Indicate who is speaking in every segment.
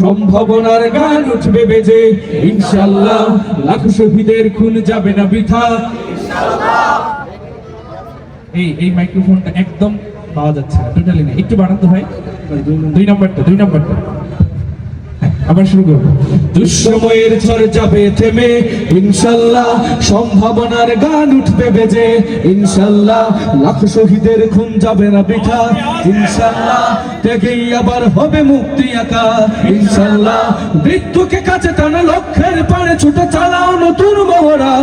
Speaker 1: সম্ভাবনার গান উঠবে বেজে। ইনশাল্লাহ লাখ শহীদের খুন যাবে না বৃথা। এই এই মাইক্রোফোনটা একদম পাওয়া যাচ্ছে টোটালি না একটু বাড়াতে হয় দুই নম্বরটা, দুই নাম্বারটা। দুঃসময়ের ঝড় যাবে থেমে, ইনশাল্লাহ সম্ভাবনার গান উঠবে বেজে। ইনশাল্লাহ লাখ শহীদের খুন যাবে না বৃথা। ইনশাল্লাহ ত্যাগেই আবার হবে মুক্তি একা। ইনশাল্লাহ মৃত্যুকে কাছে টানা, লক্ষ্যের পারে ছুটে চালাও নতুন মহড়া।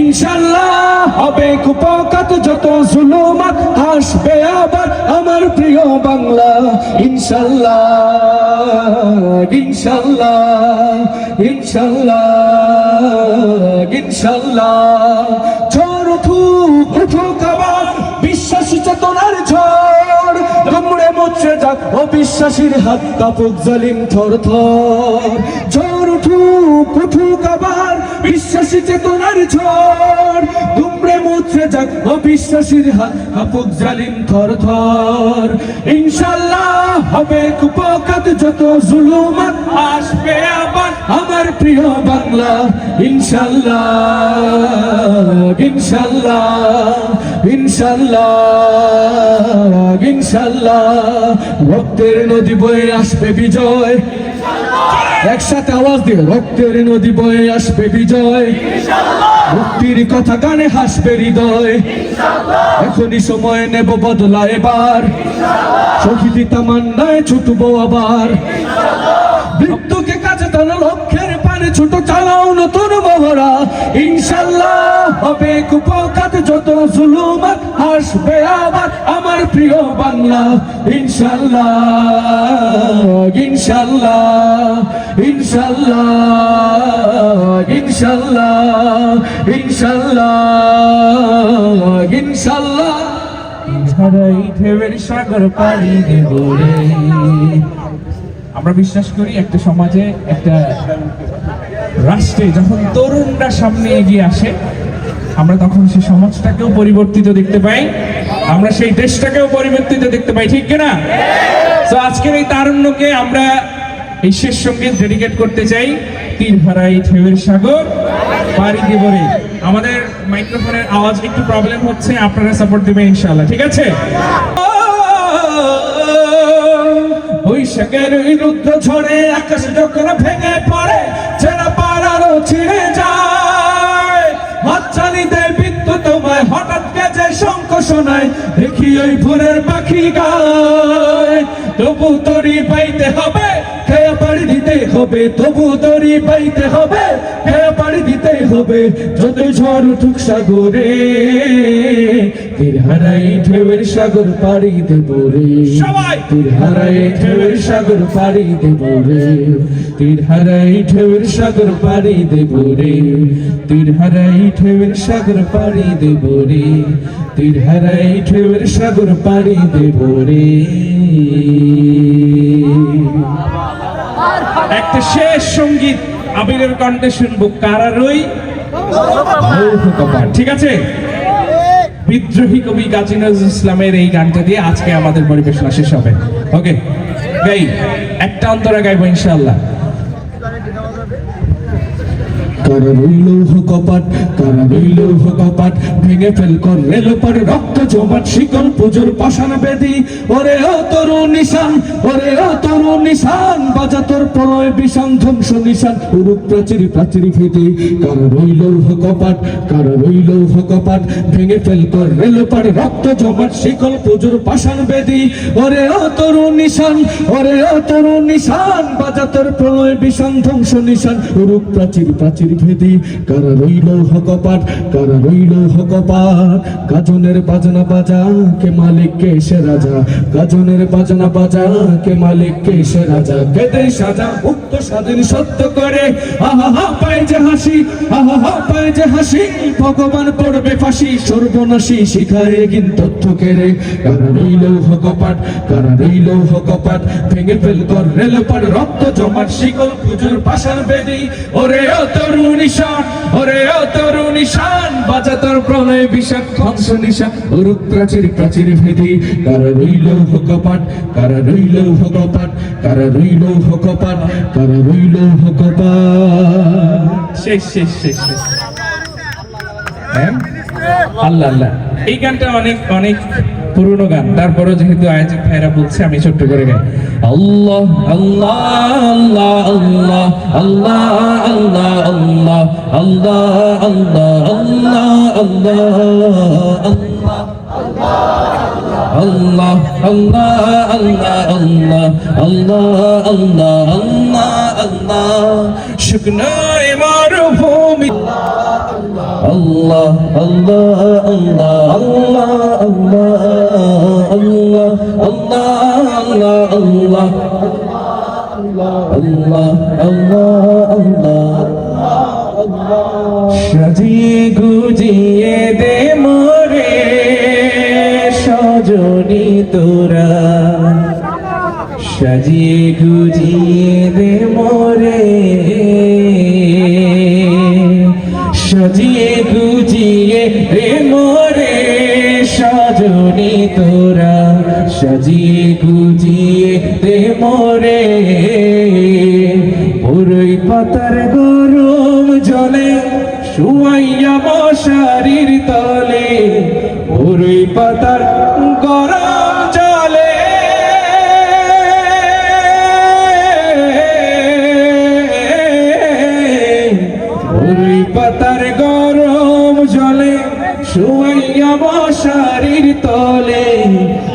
Speaker 1: ইনশাল্লাহ হবে কুপকাত, যত জুলুমাত আসবে আবার আমার প্রিয় বাংলা। ইনশাল্লাহ ইনশাল্লাহ। ইনশাল্লাহ ইনশাল্লাহ ঝড় উঠুক উঠুক আবার বিশ্বাস চেতনার ঝড়। তোমরে মুছে যাক অবিশ্বাসীর হাত কাপুক জালিম থর থর। ঝড় উঠুক উঠুক আবার বিশ্বাসী চেতনার ঝড়। যাক অবিশ্বাসীর হাত কাপুক জালিম থর থর। ইনশাল্লাহ হবে কুপকাত, যত জুলুমাত আসবে আবার আমার প্রিয় বাংলা। ইনশাল্লাহ ইনশাল্লাহ ইনশাল্লাহ ইনশাল্লাহ। রক্তের নদী বয়ে আসবে বিজয়। একসাথে আওয়াজ দিয়ে রক্তের নদী বয়ে আসবে বিজয়। মুক্তির কথা গানে হাসবে হৃদয়। এখনই সময় নেব বদলা এবার। শহীদি তামান্নায় ছুটবো আবার। মৃত্যুকে কাছে টানো লক্ষ্যের পানে ছোট চালাও নতুন মহড়া। ইনশাল্লাহ হবে কুপকাত জুলুমাত আসবে আবার আমার প্রিয় বাংলা। ইনশাল্লাহ ইনশাল্লাহ ইনশাল্লাহ ইনশাল্লাহ ইনশাল্লাহ ইনশাল্লাহ। ঝড়াই ঢেউয়ের সাগর পাড়ি দেব আমরা বিশ্বাস করি একটা সমাজে, একটা রাষ্ট্রে যখন তরুণরা সামনে এগিয়ে আসে আমরা তখন সেই সমাজটাকেও পরিবর্তিত দেখতে পাই। আমরা সেই দেশটাকেও পরিবর্তিত দেখতে পাই, ঠিক কিনা? তো আজকের এই তারুণ্যকে আমরা শেষ সংগীত ডেডিকেট করতে চাই। তীর হারাই ঢেউয়ের সাগর, পাড়ি দেবরে আমাদের মাইক্রোফোনের আওয়াজ একটু প্রবলেম হচ্ছে, আপনারা সাপোর্ট দিবেন ইনশাআল্লাহ, ঠিক আছে? ওই রুদ্র ঝড়ে আকাশ যখন ভেঙে পড়ে শঙ্খ শোনায়, দেখি ওই ভোরের পাখি গায়। তবু তরি পাইতে হবে, খেয়ে পাড়ি দিতে হবে। তবু তরি পাইতে হবে, খেয়ে পাড়ি দিতে হবে। যত ঝড় উঠুক সাগরে তীর হারাই ঢেউয়ের সাগর পাড়ি দেব রে। তীর হারাই ঢেউয়ের সাগর পাড়ি দেব রে। তীর হারাই ঢেউয়ের সাগর পাড়ি দেব রে। তীর হারাই ঢেউয়ের সাগর পাড়ি দেব রে। তীর হারাই ঢেউয়ের সাগর পাড়ি দেব রে। একটা শেষ সংগীত আবিরের কণ্ঠে শুনব। কারারই। ঠিক আছে? বিদ্রোহী কবি কাজী নজরুল ইসলামের এই গানটা দিয়ে আজকে আমাদের পরিবেশনা শেষ হবে। ওকে গাই একটা অন্তরা গাইবো ইনশাআল্লাহ। কপাট ভেঙে ফেল কর রেল রক্ত জমাট, শিকল পুজোর পাষাণ বেদি। ওরে ও নিশান ওরে ও নিশান বাজা বিষান প্রলয় বিষান, ধ্বংস নিশান উরুপ প্রাচীর প্রাচীর কারা রইল হকপাট কারা রইল হকপাট গাজনের বাজনা বাজা, কে মালিক, কে সে রাজা? গাজনের বাজনা বাজা, কে মালিক, কে সে রাজা? কেদে সাজা, উক্ত স্বাধীন সত্য করে। আহা পায় যে হাসি, আহা পায় যে হাসি। ভগবান পড়বে ফাঁসি, সর্বনাশী শিখায় গিন তথ্য কেড়ে। কারা রইল হকপাট কারা রইল হকপাট ভেঙে ফেল কর রক্ত জমাট শিকল, পুজোর পাশার বেদি ওরে ও তোর তরুণী শান ওরে ও তরুণী শান বাজা তোর প্রলয় বিষাদ ধ্বংস নিশা অরূপ প্রাচীর প্রাচীর ভেদি কারা রইল হকপাট কারা রইল হকপাট কারা রইল হকপাট কারা রইল হকপাট
Speaker 2: শেষ শেষ শেষ শেষ। হ্যাঁ? আল্লাহ আল্লাহ। এই গানটা অনেক অনেক পুরনো গান। তারপরে যেহেতু আয়োজক ভাইরা বলছে আমি ছোট্ট করে গাই। আল্লাহ আল্লাহ আল্লাহ আল্লাহ আল্লাহ আল্লাহ আল্লাহ আল্লাহ আল্লাহ আল্লাহ আল্লাহ আল্লাহ আল্লাহ আল্লাহ আল্লাহ আল্লাহ আল্লাহ শুকনো মরুভূমি আল্লাহ আল্লাহ আল্লাহ আল্লাহ আল্লাহ আল্লাহ আল্লাহ আল্লাহ আল্লাহ আল্লাহ সাজিয়ে গুজিয়ে দে মরে সজনী তোরা সাজিয়ে মোরে। পুরই পাতার গরম জলে শুয়াইয়া মশারির তলে। পুরই পাতার